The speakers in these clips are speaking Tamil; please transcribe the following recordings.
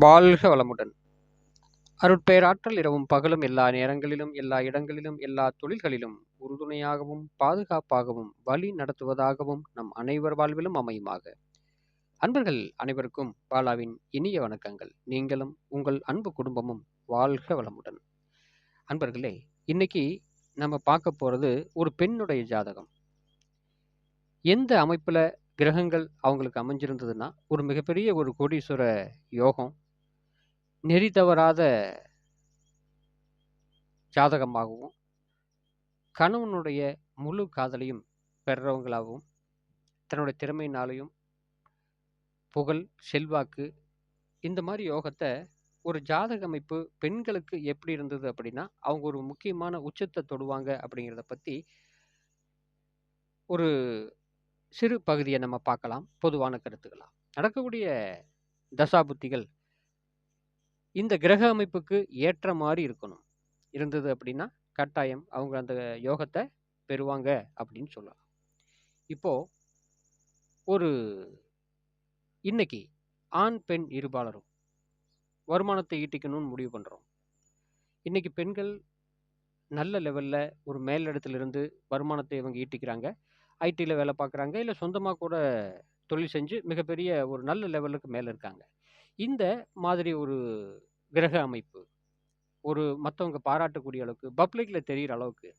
வாழ்க வளமுடன். அருட்பெயராற்றல் இரவும் பகலும் எல்லா நேரங்களிலும் எல்லா இடங்களிலும் எல்லா தொழில்களிலும் உறுதுணையாகவும் பாதுகாப்பாகவும் வழி நடத்துவதாகவும் நம் அனைவர் வாழ்விலும் அமையுமாக. அன்பர்கள் அனைவருக்கும் பாலாவின் இனிய வணக்கங்கள். நீங்களும் உங்கள் அன்பு குடும்பமும் வாழ்க வளமுடன். அன்பர்களே இன்னைக்கு நம்ம பார்க்க போகிறது ஒரு பெண்ணுடைய ஜாதகம். எந்த அமைப்பில் கிரகங்கள் அவங்களுக்கு அமைஞ்சிருந்ததுன்னா ஒரு மிகப்பெரிய ஒரு கோடீஸ்வர யோகம் நெறி தவறாத ஜாதகமாகவும் கணவனுடைய முழு காதலையும் பெறுறவங்களாகவும் தன்னுடைய திறமையினாலையும் புகழ் செல்வாக்கு இந்த மாதிரி யோகத்தை ஒரு ஜாதக அமைப்பு பெண்களுக்கு எப்படி இருந்தது அப்படின்னா அவங்க ஒரு முக்கியமான உச்சத்தை தொடுவாங்க அப்படிங்கிறத பற்றி ஒரு சிறு பகுதியை நம்ம பார்க்கலாம். பொதுவான கருத்துக்களாக நடக்கக்கூடிய தசாபுத்திகள் இந்த கிரக அமைப்புக்கு ஏற்ற மாதிரி இருக்கணும். இருந்தது அப்படின்னா கட்டாயம் அவங்க அந்த யோகத்தை பெறுவாங்க அப்படின்னு சொல்லலாம். இப்போ ஒரு இன்னைக்கு ஆண் பெண் இருபாலரும் வருமானத்தை ஈட்டிக்கணும்னு முடிவு பண்ணுறோம் இன்னைக்கு பெண்கள் நல்ல லெவலில் ஒரு மேலிடத்துலேருந்து வருமானத்தை இவங்க ஈட்டிக்கிறாங்க. ஐடியில் வேலை பார்க்குறாங்க. இல்லை சொந்தமாக கூட தொழில் செஞ்சு மிகப்பெரிய ஒரு நல்ல லெவலுக்கு மேலே இருக்காங்க. இந்த மாதிரி ஒரு கிரக அமைப்பு. ஒரு மற்றவங்க பாராட்டக்கூடிய அளவுக்கு பப்ளிக்கில் தெரிகிற அளவுக்கு.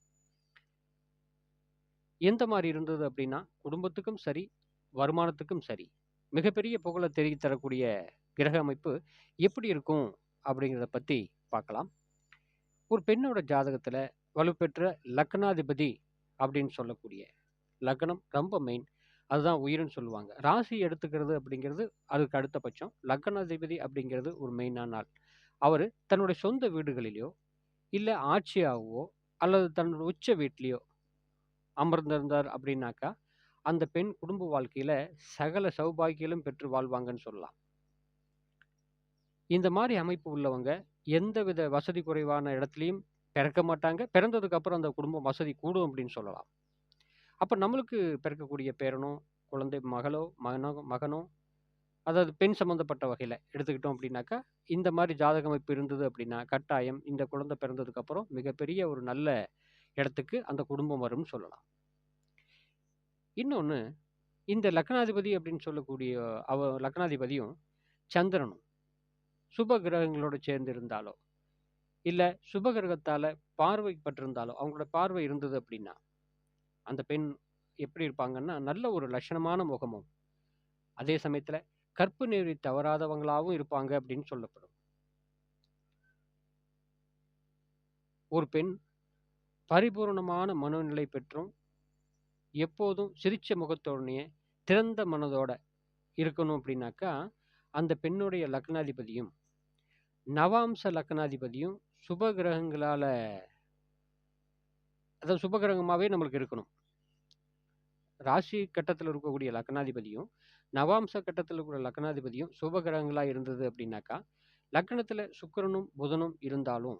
எந்த மாதிரி இருந்தது அப்படின்னா குடும்பத்துக்கும் சரி வருமானத்துக்கும் சரி மிகப்பெரிய புகழை தெரிவித்தரக்கூடிய கிரக அமைப்பு எப்படி இருக்கும் அப்படிங்கிறத பற்றி பார்க்கலாம். ஒரு பெண்ணோட ஜாதகத்தில் வலுப்பெற்ற லக்னாதிபதி அப்படின்னு சொல்லக்கூடிய லக்னம் ரொம்ப மெயின் அதுதான் உயிர்னு சொல்லுவாங்க. ராசி எடுத்துக்கிறது அப்படிங்கிறது அதுக்கு அடுத்த பட்சம். லக்னாதிபதி அப்படிங்கிறது ஒரு மெயினான நாள் அவர் தன்னுடைய சொந்த வீடுகளிலேயோ இல்லை ஆட்சியாகவோ அல்லது தன்னோட உச்ச வீட்லேயோ அமர்ந்திருந்தார் அப்படின்னாக்கா அந்த பெண் குடும்ப வாழ்க்கையில் சகல சௌபாகியங்களும் பெற்று வாழ்வாங்கன்னு சொல்லலாம். இந்த மாதிரி அமைப்பு உள்ளவங்க எந்தவித வசதி குறைவான இடத்துலையும் பிறக்க மாட்டாங்க. பிறந்ததுக்கு அப்புறம் அந்த குடும்பம் வசதி கூடும் அப்படின்னு சொல்லலாம். அப்போ நம்மளுக்கு பிறக்கக்கூடிய பேரனோ குழந்தை மகளோ மகனோ மகனோ அதாவது பெண் சம்மந்தப்பட்ட வகையில் எடுத்துக்கிட்டோம் அப்படின்னாக்கா இந்த மாதிரி ஜாதக அமைப்பு இருந்தது அப்படின்னா கட்டாயம் இந்த குழந்தை பிறந்ததுக்கப்புறம் மிகப்பெரிய ஒரு நல்ல இடத்துக்கு அந்த குடும்பம் வரும்னு சொல்லலாம். இன்னொன்று இந்த லக்னாதிபதி அப்படின்னு சொல்லக்கூடிய அவ லக்னாதிபதியும் சந்திரனும் சுப கிரகங்களோட சேர்ந்து இருந்தாலோ இல்லை சுப கிரகத்தால் பார்வைப்பட்டிருந்தாலோ அவங்களோட பார்வை இருந்தது அப்படின்னா அந்த பெண் எப்படி இருப்பாங்கன்னா நல்ல ஒரு லட்சணமான முகமும் அதே சமயத்தில் கற்பு நெறி தவறாதவங்களாகவும் இருப்பாங்க அப்படின்னு சொல்லப்படும். ஒரு பெண் பரிபூர்ணமான மனநிலை பெற்றும் எப்போதும் சிரிச்ச முகத்தோடனே திறந்த மனதோட இருக்கணும் அப்படின்னாக்கா அந்த பெண்ணுடைய லக்னாதிபதியும் நவாம்ச லக்னாதிபதியும் சுப கிரகங்களால் அதாவது சுப கிரகமாகவே நம்மளுக்கு இருக்கணும். ராசி கட்டத்தில் இருக்கக்கூடிய லக்னாதிபதியும் நவாம்ச கட்டத்தில் இருக்கிற லக்னாதிபதியும் சுபகிரகங்களாக இருந்தது அப்படின்னாக்கா லக்னத்தில் சுக்கரனும் புதனும் இருந்தாலும்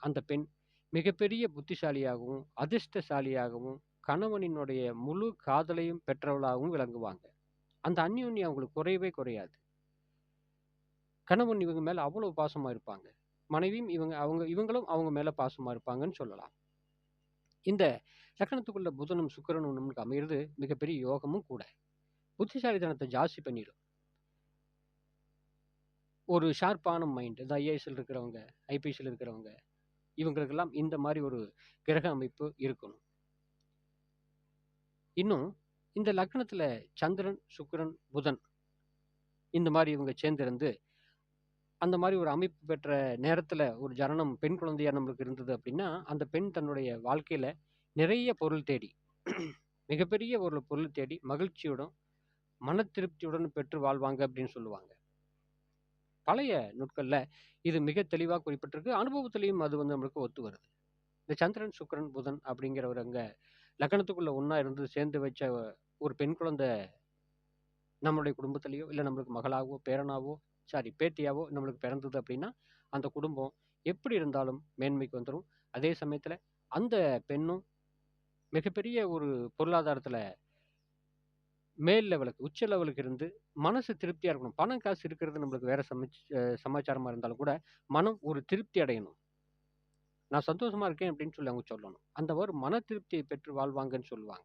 அந்த பெண் மிகப்பெரிய புத்திசாலியாகவும் அதிர்ஷ்டசாலியாகவும் கணவனினுடைய முழு காதலையும் பெற்றவளாகவும் விளங்குவாங்க. அந்த அந்யோன்யம் அவங்களுக்கு குறையவே குறையாது. கணவன் இவங்க மேலே அவ்வளோ பாசமாக இருப்பாங்க. மனைவியும் இவங்க அவங்க இவங்களும் அவங்க மேலே பாசமாக இருப்பாங்கன்னு சொல்லலாம். இந்த லக்னத்துக்குள்ள புதனும் சுக்கரனும் நமக்கு அமையிறது மிகப்பெரிய யோகமும் கூட. புத்திசாலித்தனத்தை ஜாஸ்தி பண்ணிடும். ஒரு ஷார்ப்பான மைண்ட் இந்த ஐஏஎஸ்ல இருக்கிறவங்க ஐபிஎஸ்ல இருக்கிறவங்க இவங்களுக்கெல்லாம் இந்த மாதிரி ஒரு கிரக அமைப்பு இருக்கணும். இன்னும் இந்த லக்னத்தில் சந்திரன் சுக்கரன் புதன் இந்த மாதிரி இவங்க சேர்ந்திருந்து அந்த மாதிரி ஒரு அமைப்பு பெற்ற நேரத்தில் ஒரு ஜனனம் பெண் குழந்தையாக நம்மளுக்கு இருந்தது அப்படின்னா அந்த பெண் தன்னுடைய வாழ்க்கையில் நிறைய பொருள் தேடி மிகப்பெரிய ஒரு பொருள் தேடி மகிழ்ச்சியுடன் மன திருப்தியுடன் பெற்று வாழ்வாங்க அப்படின்னு சொல்லுவாங்க. பழைய நூட்களில் இது மிக தெளிவாக குறிப்பிட்டிருக்கு. அனுபவத்திலையும் அது வந்து நம்மளுக்கு ஒத்து வருது. இந்த சந்திரன் சுக்கரன் புதன் அப்படிங்கிறவர் அங்கே லக்னத்துக்குள்ள ஒன்றா இருந்து சேர்ந்து வச்ச ஒரு பெண் குழந்தை நம்மளுடைய குடும்பத்திலையோ இல்லை நம்மளுக்கு மகளாகவோ பேரனாவோ சாரி பேத்தியாவோ நம்மளுக்கு பிறந்தது அப்படின்னா அந்த குடும்பம் எப்படி இருந்தாலும் மேன்மைக்கு வந்துடும் அதே சமயத்தில் அந்த பெண்ணும் மிகப்பெரிய ஒரு பொருளாதாரத்தில் மேல் லெவலுக்கு, உச்ச லெவலுக்கு இருந்து மனசு திருப்தியாக இருக்கணும். பணம், காசு இருக்கிறது நம்மளுக்கு வேறு சமச் சமாச்சாரமாக இருந்தாலும் கூட, மனம் ஒரு திருப்தி அடையணும். நான் சந்தோஷமாக இருக்கேன் அப்படின்னு சொல்லி அவங்க சொல்லணும். அந்த ஒரு மன திருப்தியை பெற்று வாழ்வாங்கன்னு சொல்லுவாங்க.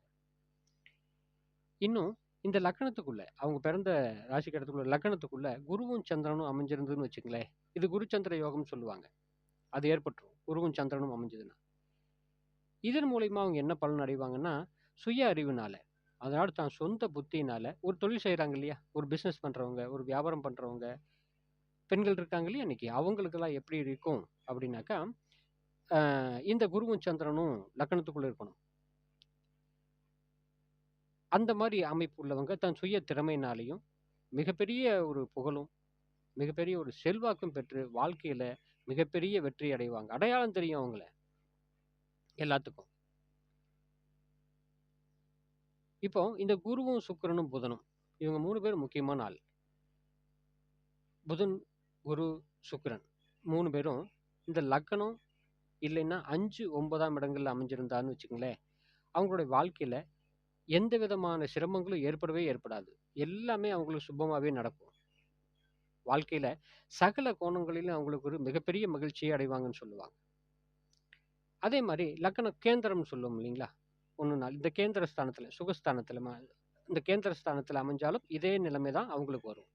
இன்னும் இந்த லக்னத்துக்குள்ள, அவங்க பிறந்த ராசி கட்டத்துக்குள்ள லக்னத்துக்குள்ள குருவும், சந்திரனும் அமைஞ்சிருந்ததுன்னு வச்சுங்களேன் இது குரு சந்திர யோகம்னு சொல்லுவாங்க. அது ஏற்பட்டுரும். குருவும், சந்திரனும் அமைஞ்சதுன்னா. இதன் மூலயமா அவங்க என்ன பலன் அடைவாங்கன்னா, சுய அறிவுனால, அதனால் தான் சொந்த புத்தினால ஒரு தொழில் செய்கிறாங்க இல்லையா? ஒரு பிஸ்னஸ் பண்ணுறவங்க ஒரு வியாபாரம் பண்ணுறவங்க பெண்கள் இருக்காங்க இல்லையா இன்னைக்கு? அவங்களுக்கெல்லாம் எப்படி இருக்கும் அப்படின்னாக்கா, இந்த குருவும், சந்திரனும் லக்கணத்துக்குள்ளே இருக்கணும். அந்த மாதிரி அமைப்பு உள்ளவங்க தன் சுய திறமையினாலையும் மிகப்பெரிய ஒரு புகழும், மிகப்பெரிய ஒரு செல்வாக்கும் பெற்று வாழ்க்கையில் மிகப்பெரிய வெற்றி அடைவாங்க. அடையாளம் தெரியும் அவங்கள. எல்லாத்துக்கும். இப்போ இந்த குருவும், சுக்கிரனும், புதனும் இவங்க மூணு பேரும் முக்கியமான ஆள். புதன், குரு, சுக்கிரன் மூணு பேரும் இந்த லக்னம் இல்லைன்னா அஞ்சு ஒன்பதாம் இடங்களில் அமைஞ்சிருந்தான்னு வச்சுக்கங்களேன், அவங்களுடைய வாழ்க்கையில் எந்த விதமான சிரமங்களும் ஏற்படவே ஏற்படாது. எல்லாமே அவங்களுக்கு சுபமாகவே நடக்கும். வாழ்க்கையில் சகல கோணங்களிலும் அவங்களுக்கு ஒரு மிகப்பெரிய மகிழ்ச்சியை அடைவாங்கன்னு சொல்லுவாங்க. அதே மாதிரி லக்கண கேந்திரம்னு சொல்லுவோம் இல்லைங்களா? 1, 4 இந்த கேந்திர ஸ்தானத்தில் சுகஸ்தானத்துல ம இந்த கேந்திர ஸ்தானத்தில் அமைஞ்சாலும் இதே நிலைமை தான் அவங்களுக்கு வரும்.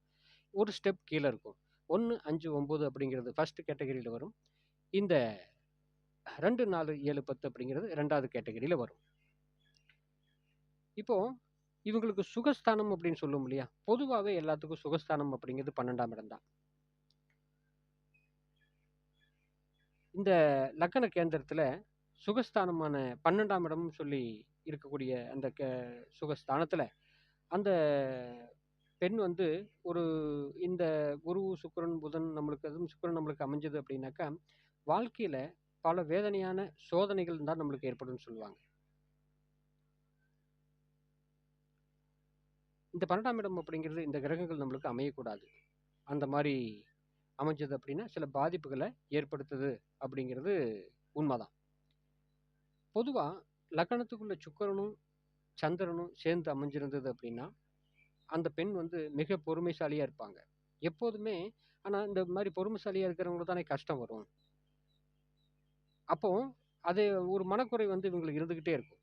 ஒரு ஸ்டெப் கீழே இருக்கும். 1, 5, 9 அப்படிங்கிறது ஃபஸ்ட்டு கேட்டகரியில் வரும். இந்த 2, 4, 7, 10 அப்படிங்கிறது ரெண்டாவது கேட்டகரியில் வரும். இப்போது இவங்களுக்கு சுகஸ்தானம் அப்படின்னு சொல்லும் இல்லையா? பொதுவாகவே எல்லாத்துக்கும் சுகஸ்தானம் அப்படிங்கிறது 12ஆம் இடம் தான். இந்த லக்கண கேந்திரத்தில் சுகஸ்தானமான 12ஆம் இடம்னு சொல்லி இருக்கக்கூடிய அந்த கே சுகஸ்தானத்தில் அந்த பெண் வந்து ஒரு இந்த குரு, சுக்கரன் புதன் நம்மளுக்கு அதுவும் சுக்கரன் நம்மளுக்கு அமைஞ்சது அப்படின்னாக்கா, வாழ்க்கையில் பல வேதனையான சோதனைகள் தான் நம்மளுக்கு ஏற்படும்னு சொல்லுவாங்க. இந்த 12ஆம் இடம் அப்படிங்கிறது இந்த கிரகங்கள் நம்மளுக்கு அமையக்கூடாது. அந்த மாதிரி அமைஞ்சது அப்படின்னா, சில பாதிப்புகளை ஏற்படுத்துது அப்படிங்கிறது உண்மைதான் பொதுவாக லக்கணத்துக்குள்ள சுக்கரனும் சந்திரனும் சேர்ந்து அமைஞ்சிருந்தது அப்படின்னா, அந்த பெண் வந்து மிக பொறுமைசாலியாக இருப்பாங்க. எப்போதுமே ஆனால் இந்த மாதிரி பொறுமைசாலியாக இருக்கிறவங்களுக்கு தானே கஷ்டம் வரும். அப்போ அது ஒரு மனக்குறை வந்து இவங்களுக்கு இருந்துக்கிட்டே இருக்கும்.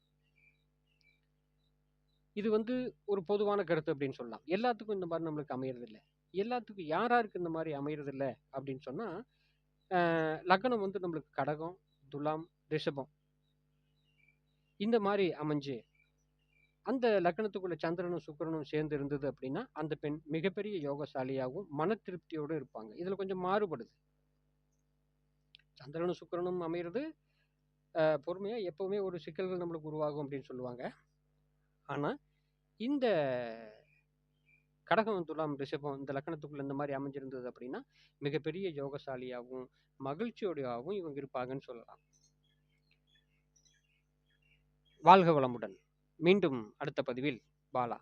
இது வந்து ஒரு பொதுவான கருத்து அப்படின்னு சொல்லலாம். எல்லாத்துக்கும் இந்த மாதிரி நம்மளுக்கு அமையறதில்ல. எல்லாத்துக்கும் யார் யாருக்கு இந்த மாதிரி அமையறதில்ல அப்படின்னு சொன்னால் லக்னம் வந்து நம்மளுக்கு கடகம், துலாம், ரிஷபம். இந்த மாதிரி அமைஞ்சு, அந்த லக்னத்துக்குள்ள சந்திரனும், சுக்கிரனும் சேர்ந்து இருந்தது அப்படின்னா, அந்த பெண் மிகப்பெரிய யோகசாலியாகவும், மன திருப்தியோடும் இருப்பாங்க. இதில் கொஞ்சம் மாறுபடுது. சந்திரனும், சுக்கிரனும் அமையறது பொறுமையாக எப்போவுமே ஒரு சிக்கல்கள் நம்மளுக்கு உருவாகும் அப்படின்னு சொல்லுவாங்க. ஆனால் இந்த கடகம், துலாம், ரிஷபம் இந்த லக்கணத்துக்குள்ள இந்த மாதிரி அமைஞ்சிருந்தது அப்படின்னா, மிகப்பெரிய யோகசாலியாகவும் மகிழ்ச்சியோடையாகவும் இவங்க இருப்பாங்கன்னு சொல்லலாம். வாழ்க வளமுடன். மீண்டும் அடுத்த பதிவில் பாலா.